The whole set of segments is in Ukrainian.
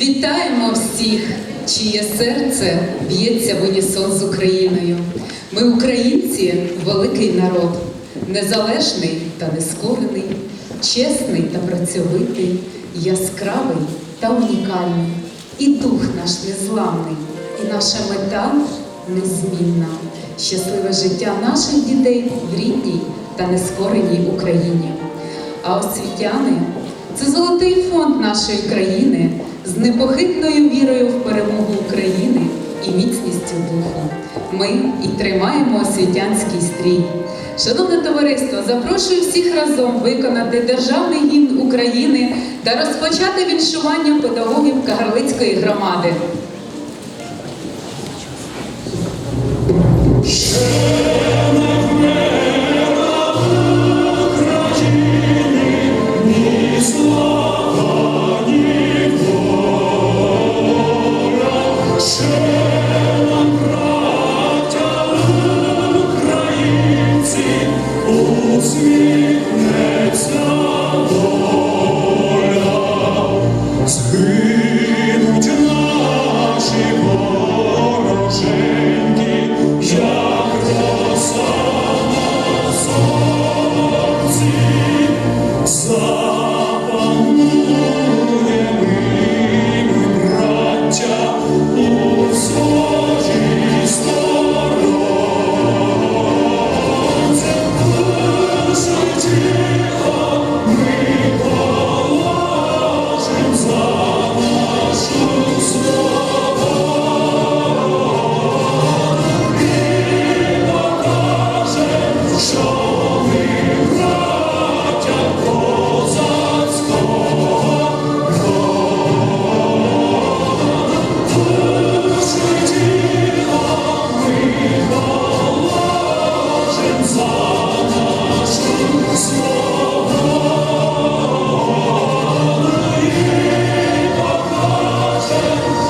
Вітаємо всіх, чиє серце б'ється в унісон з Україною. Ми, українці, великий народ, незалежний та нескорений, чесний та працьовитий, яскравий та унікальний, і дух наш незламний, і наша мета незмінна. Щасливе життя наших дітей в рідній та нескореній Україні. А освітяни це золотий фонд нашої країни з непохитною вірою в перемогу України і міцністю духу. Ми і тримаємо освітянський стрій. Шановне товариство, запрошую всіх разом виконати державний гімн України та розпочати віншування педагогів Кагарлицької громади.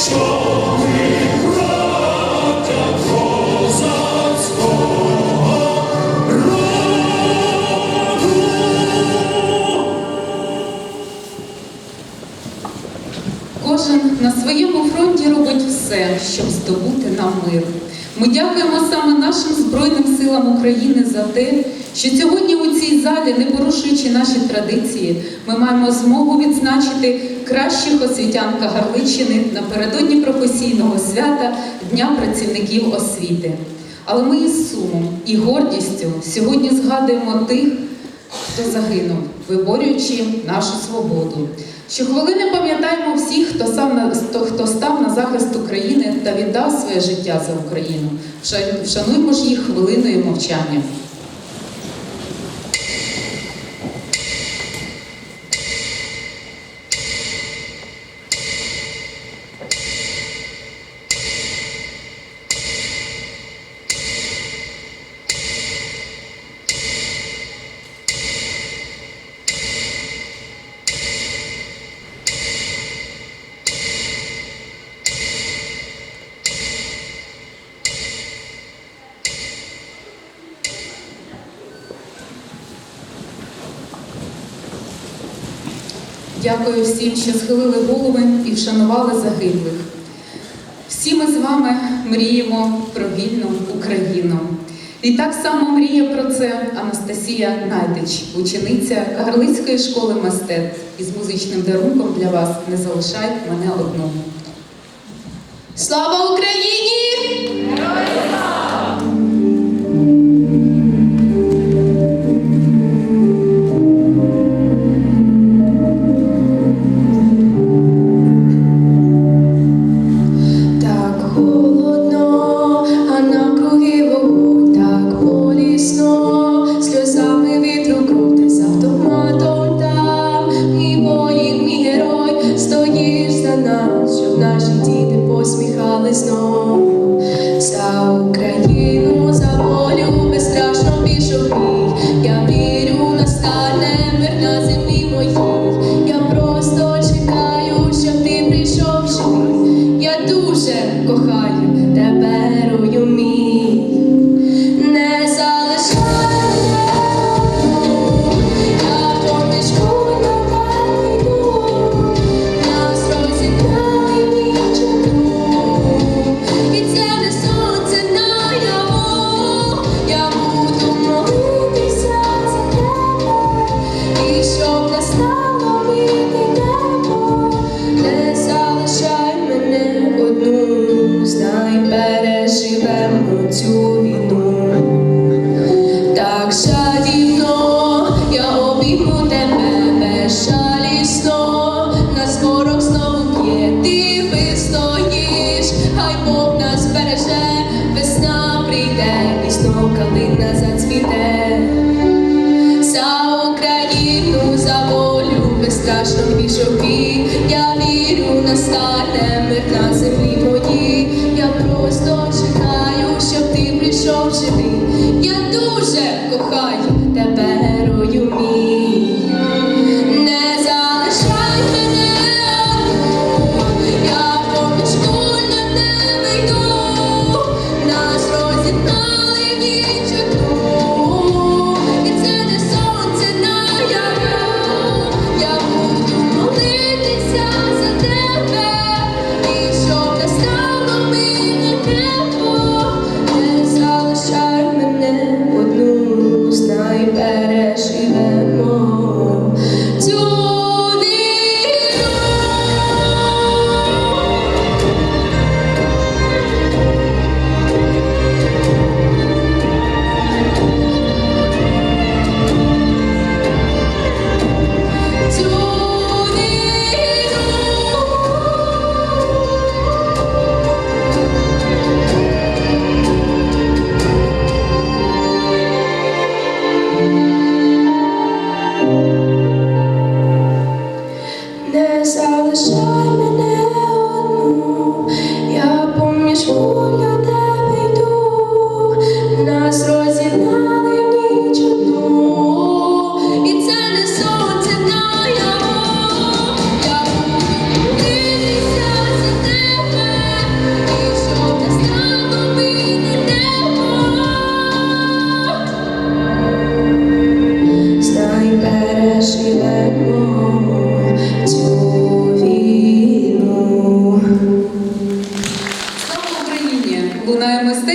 Кожен на своєму фронті робить все, щоб здобути нам мир. Ми дякуємо саме нашим Збройним силам України за те, що сьогодні у цій залі, не порушуючи наші традиції, ми маємо змогу відзначити кращих освітян Кагарличини напередодні професійного свята Дня працівників освіти. Але ми із сумом і гордістю сьогодні згадуємо тих, хто загинув, виборюючи нашу свободу. Щохвилини пам'ятаємо всіх, хто, сам хто, хто став на захист України та віддав своє життя за Україну. Вша- Вшануймо ж їх хвилиною мовчання. Що схилили голови і вшанували загиблих. Всі ми з вами мріємо про вільну Україну. І так само мріє про це Анастасія Найдич, учениця Кагарлицької школи мистецтв з музичним дарунком для вас не залишай мене одного. Слава Україні! is known. ചോദ്യം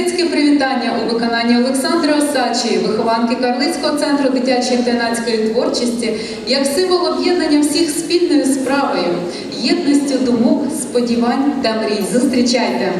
Мистецьке привітання у виконанні Олександра Осачі, вихованки Карлицького центру дитячої та творчості, як символ об'єднання всіх спільною справою, єдністю думок, сподівань та мрій. Зустрічайте!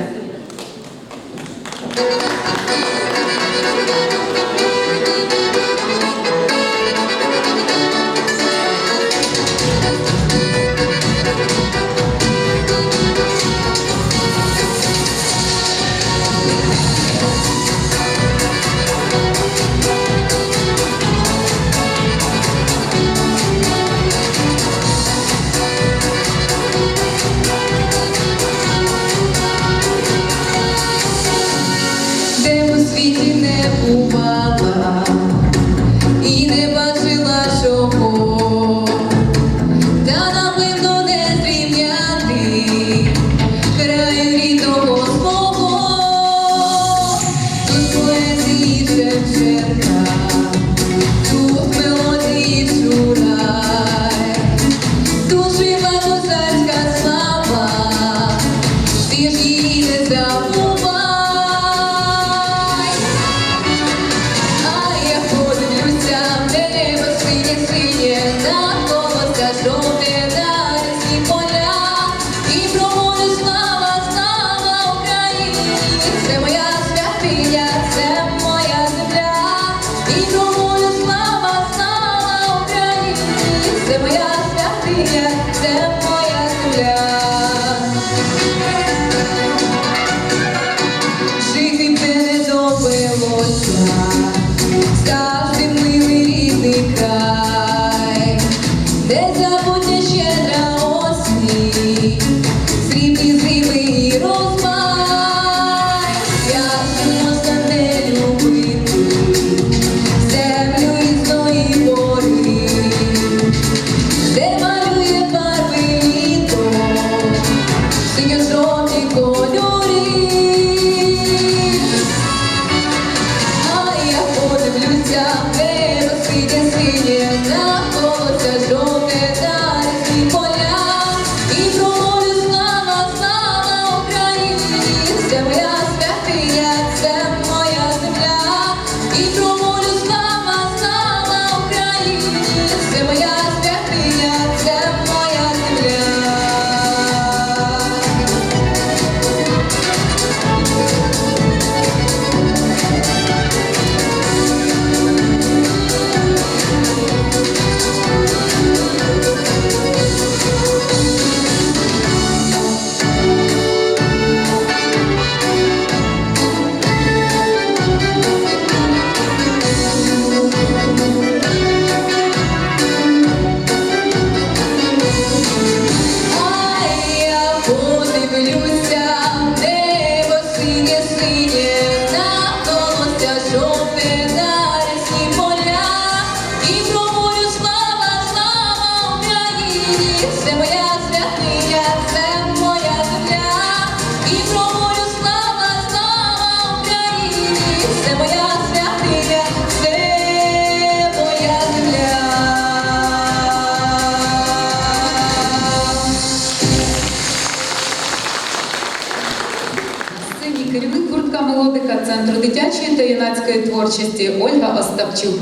світі не бувало. Це моя святиня, це Ольга Остапчук.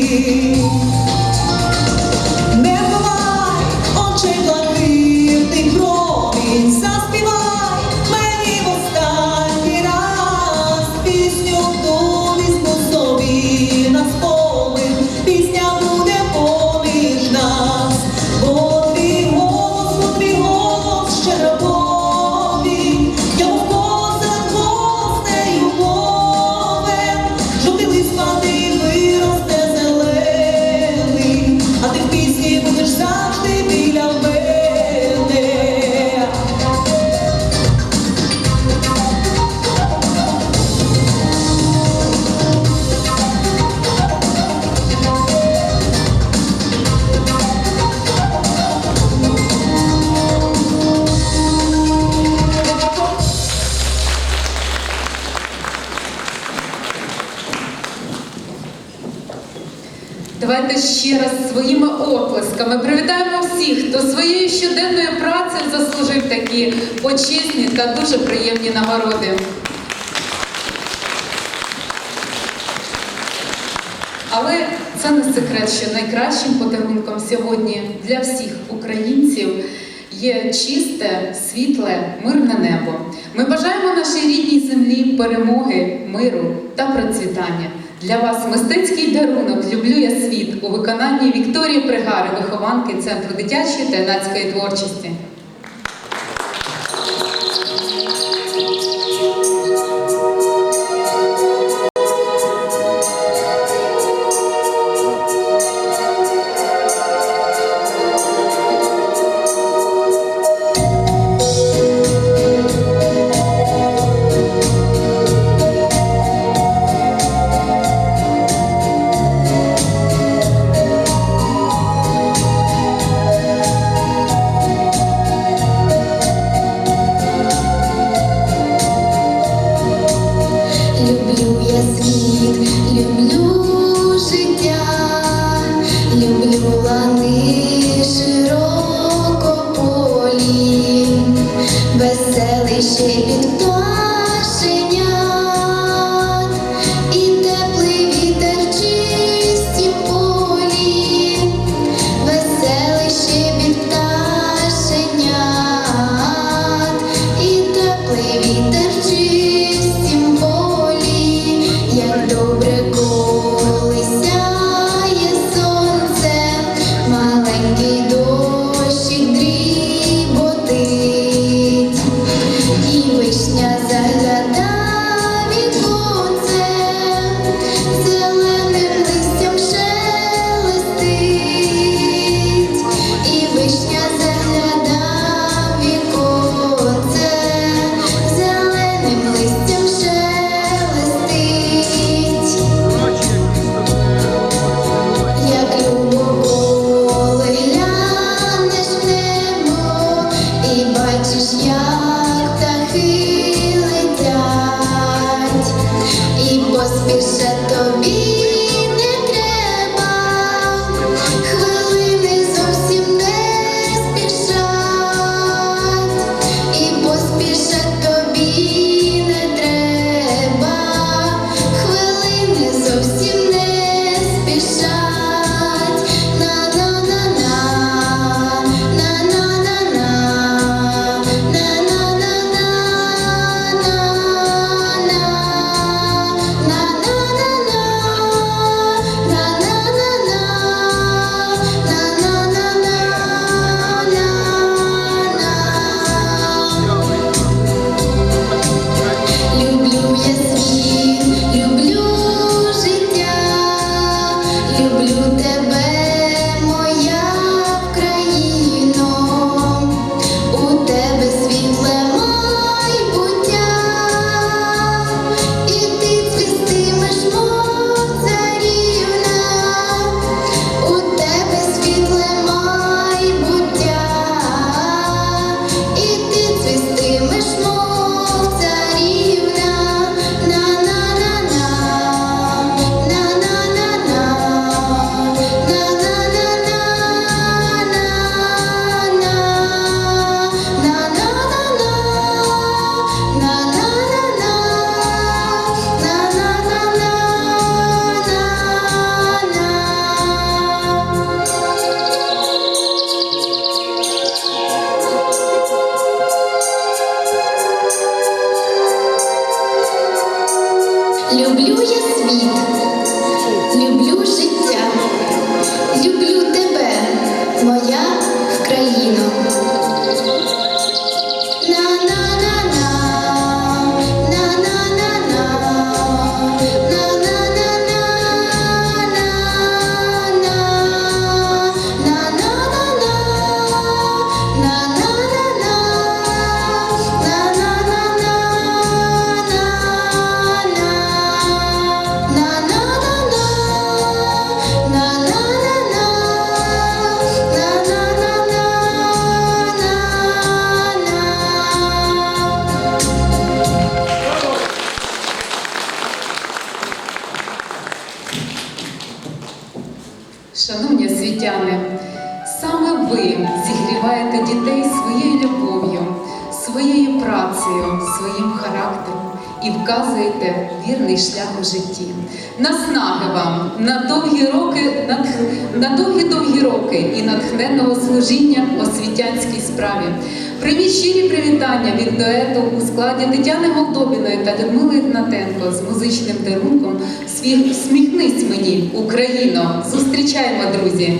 ti. давайте ще раз своїми оплесками привітаємо всіх, хто своєю щоденною працею заслужив такі почесні та дуже приємні нагороди. Але це не секрет, що найкращим подарунком сьогодні для всіх українців є чисте, світле, мирне небо. Ми бажаємо нашій рідній землі перемоги, миру та процвітання. Для вас мистецький дарунок Люблю я світ у виконанні Вікторії Пригари, вихованки Центру дитячої та юнацької творчості. Ви зігріваєте дітей своєю любов'ю, своєю працею, своїм характером і вказуєте вірний шлях у житті. Наснаги вам на довгі роки, натх- на довгі-довгі роки і натхненного служіння освітянській справі. Прийміть щирі привітання від дуету у складі Тетяни Молдобіної та Людмили Ігнатенко з музичним дарунком «Сві- Сміхнись мені, Україно! Зустрічаємо, друзі!